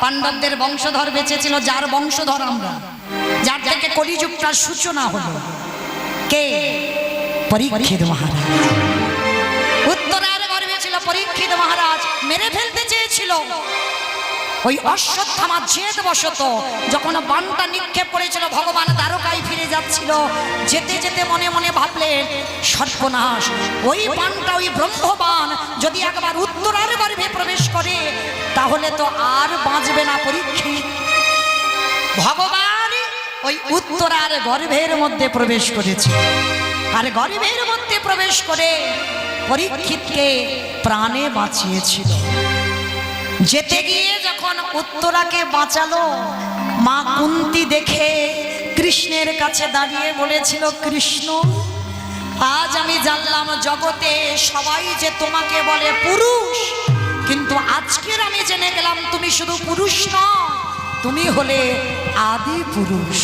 পাণ্ডবদের বংশধর বেঁচেছিল, যার বংশধর আমরা। যার থেকে কলিযুগটার সূচনা হলো। কে? পরীক্ষিত মহারাজ। উত্তরার গর্ভে ছিল পরীক্ষিত মহারাজ, মেরে ফেলতে চেয়েছিল। ওই অশ্বত্থামা জেদ বশত যখন বানটা নিক্ষেপ করেছিল, ভগবান দ্বারকায় ফিরে যাচ্ছিল, যেতে যেতে মনে মনে ভাবলেন, সর্বনাশ, ওই বানটা ওই ব্রহ্মবান যদি একবার উত্তরার গর্ভে তাহলে তো আর বাঁচবে না পরীক্ষিত ভগবান ওই উত্তরার গর্ভের মধ্যে প্রবেশ করেছে। আর গর্ভের মধ্যে প্রবেশ করে পরীক্ষিতকে প্রাণে বাঁচিয়েছিল। যেতে গিয়ে যখন উত্তরাকে বাঁচালো, মা কুন্তি দেখে কৃষ্ণের কাছে দাঁড়িয়ে বলেছিল, কৃষ্ণ, আজ আমি জানলাম জগতে সবাই যে তোমাকে বলে পুরুষ কিন্তু আজকের আমি জেনে গেলাম তুমি শুধু পুরুষ নও তুমি হলে আদি পুরুষ।